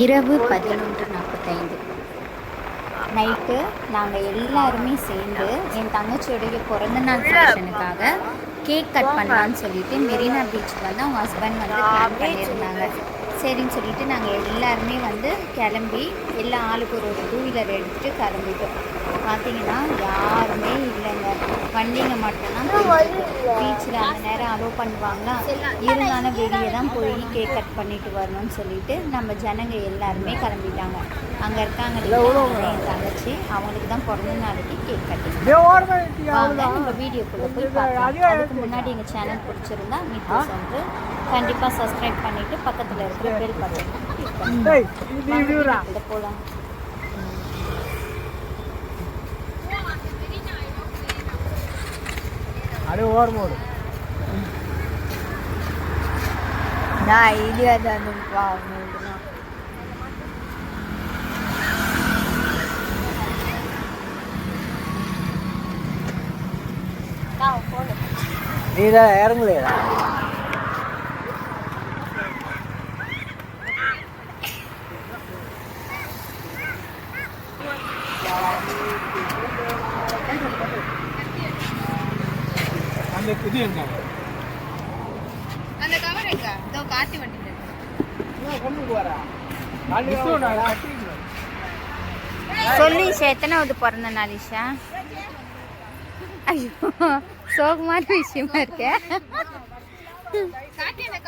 இரவு பதினொன்று நாற்பத்தைந்து. நைட்டு நாங்கள் எல்லாருமே சேர்ந்து என் தங்கச்சியோடைய பிறந்த நாள் ஃபங்க்ஷனுக்காக கேக் கட் பண்ணலான்னு சொல்லிட்டு மெரினா பீச் வந்து அவங்க ஹஸ்பண்ட் வந்து பிளான் பண்ணியிருந்தாங்க சரின்னு சொல்லிட்டு நாங்கள் எல்லாருமே வந்து கிளம்பி எல்லா ஆளுக்கு ஒரு ஒரு டூ வீலர் எடுத்துகிட்டு கிளம்பிட்டோம். பார்த்தீங்கன்னா யாருமே இல்லைங்க. வண்டிங்க மட்டும்தான் பீச்சில் அந்த நேரம் அலோவ் பண்ணுவாங்களா? இருந்தாலும் வெளியே தான் போய் கேக் கட் பண்ணிட்டு வரணும்னு சொல்லிட்டு நம்ம ஜனங்க எல்லாருமே கிளம்பிட்டாங்க. அங்கே இருக்காங்க என் தங்கச்சி. அவங்களுக்கு தான் பிறந்த நாளைக்கு கேக் கட்டிங்க வாங்க நம்ம வீடியோக்குள்ளே போய் பார்க்கலாம். அதுக்கு முன்னாடி எங்கள் சேனல் பிடிச்சிருந்தா மீட்டர்ஸ் வந்து கண்டிப்பாக சப்ஸ்கிரைப் பண்ணிவிட்டு பக்கத்தில் இருக்கிற பெல் பட்டன் போகலாம் அது ஓர்மோடு நான் இது அது அந்த நீ தான் இறங்கலையா? அந்த இது எங்க? சொல்லி ஈஷா எத்தனாவது பிறந்த நாளிஷா ஐயோ சோகமான விஷயமா இருக்க. காட்டி அந்த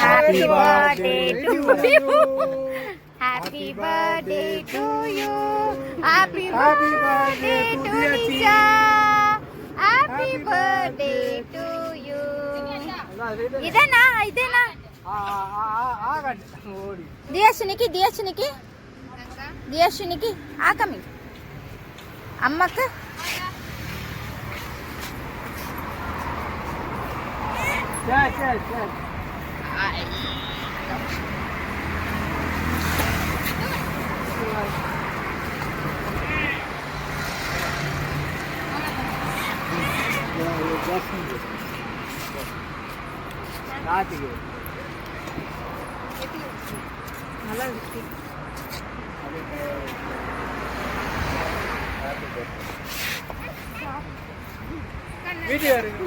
happy birthday to you happy birthday to you happy birthday to Nisha happy birthday to you ఇదేనా? ఇదేనా? దియశునికి దియశునికి దియశునికి ఆకమి అమ్మక్క சரி சரி. சரி கார்த்திகை நல்லா இருக்கு வீடியோ இருக்கு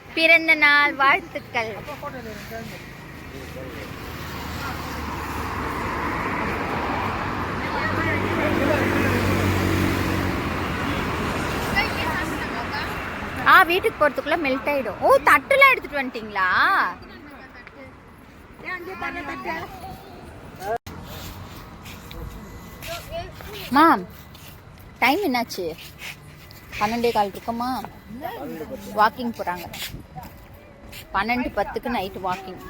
பிறந்த நாள் வாழ்த்துக்கள். ஆ வீட்டுக்கு போறதுக்குள்ள மெல்ட் ஆயிடும். ஓ தட்டுலாம் எடுத்துட்டு வந்துட்டீங்களா? மாம் டைம் என்னாச்சு? பன்னெண்டே கால் இருக்குமா? வாக்கிங் போகிறாங்க பன்னெண்டு பத்துக்கு நைட்டு வாக்கிங்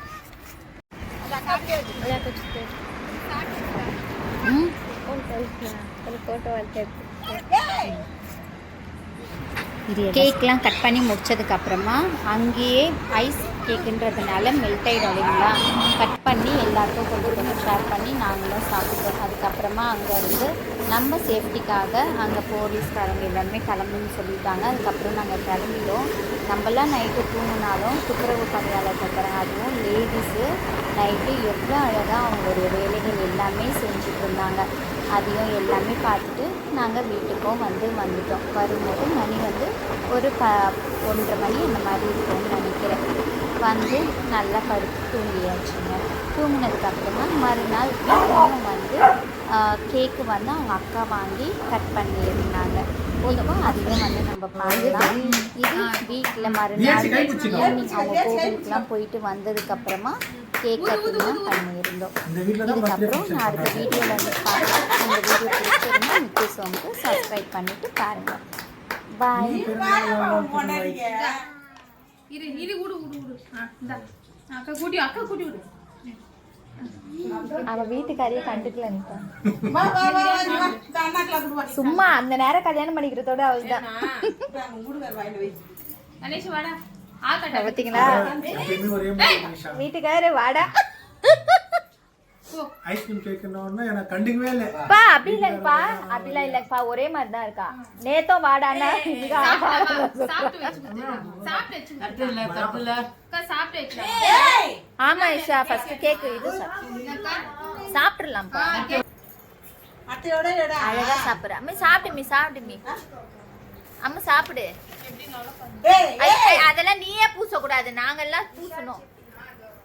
ம்? கேக்லாம் கட் பண்ணி முடிச்சதுக்கு அப்புறமா அங்கேயே ஐஸ் கேக்குன்றதுனால மெல்ட் ஆயிடும் இல்லைங்களா கட் பண்ணி எல்லாருக்கும் கொஞ்சம் கொஞ்சம் ஷேர் பண்ணி நாங்களும் சாப்பிட்டோம். அதுக்கப்புறமா அங்கே இருந்து நம்ம சேஃப்டிக்காக அங்கே போலீஸ்காரங்க எல்லாருமே கிளம்புன்னு சொல்லிட்டாங்க அதுக்கப்புறம் நாங்கள் கிளம்பிட்டோம். நம்மளாம் நைட்டு தூங்கினாலும் துப்புரவு பணியாளர் தராங்க அதுவும் லேடிஸு நைட்டு எவ்வளோ அழகாக அவங்களுடைய வேலைகள் எல்லாமே செஞ்சுட்டு இருந்தாங்க. அதையும் எல்லாமே பார்த்துட்டு நாங்கள் வீட்டுக்கும் வந்து வந்துட்டோம். வரும்போது மணி வந்து ஒரு ப ஒன்றரை மணி அந்த மாதிரி இருக்கும்னு நினைக்கிறேன். வந்து நல்லா படுத்து தூங்கியாச்சுங்க. தூங்கினதுக்கப்புறமா மறுநாள் வீட்லையும் வந்து கேக்கு வந்து அவங்க அக்கா வாங்கி கட் பண்ணியிருந்தாங்க. இதுவும் அதையும் வந்து நம்ம பார்க்கலாம். இது வீட்டில் மறுநாள் ஈவினிங் அவங்க கோவிலுக்குலாம் போயிட்டு வந்ததுக்கப்புறமா கேக் பண்ணியிருந்தோம். வீட்டில் தான் பர்த்டே இதுக்கப்புறம் நான் அடுத்த வீடியோவில் வந்து பார்க்குறேன் இந்த வீடியோ பிடிச்சிருந்தா நித்தி சோமுக்கு சப்ஸ்கிரைப் பண்ணிவிட்டு பாருங்கள் பாய் இரு இரு விடு விடு விடு. அக்கா கூட்டி அக்கா கூட்டி விடு. அவள் வீட்டுக்காரியே கண்டுக்கல சும்மா அந்த நேரம் கல்யாணம் பண்ணிக்கிறதோட அவள் தான் பார்த்தீங்களா வீட்டுக்காரரு வாடா. ஐஸ்கிரீம் கேட்கணும்னா எனக்கு கண்டுக்கவே இல்லை. பா அப்படி இல்லைங்கப்பா. அப்படிலாம் இல்லைங்கப்பா. ஒரே மாதிரி தான் இருக்கா. நேத்தோ வாடான்னா இன்னைக்கு ஆமா. சாப்பிட்டு. சாப்பிட்டு சாப்பிட்டு இஷா ஃபர்ஸ்ட் கேக் இது சாப்பிட்டுடலாம்ப்பா அழகா சாப்பிடுற. மீ சாப்பிடு மீ அம்மா சாப்பிடு. அதெல்லாம் நீயே பூசக்கூடாது. நாங்கெல்லாம் பூசணும்.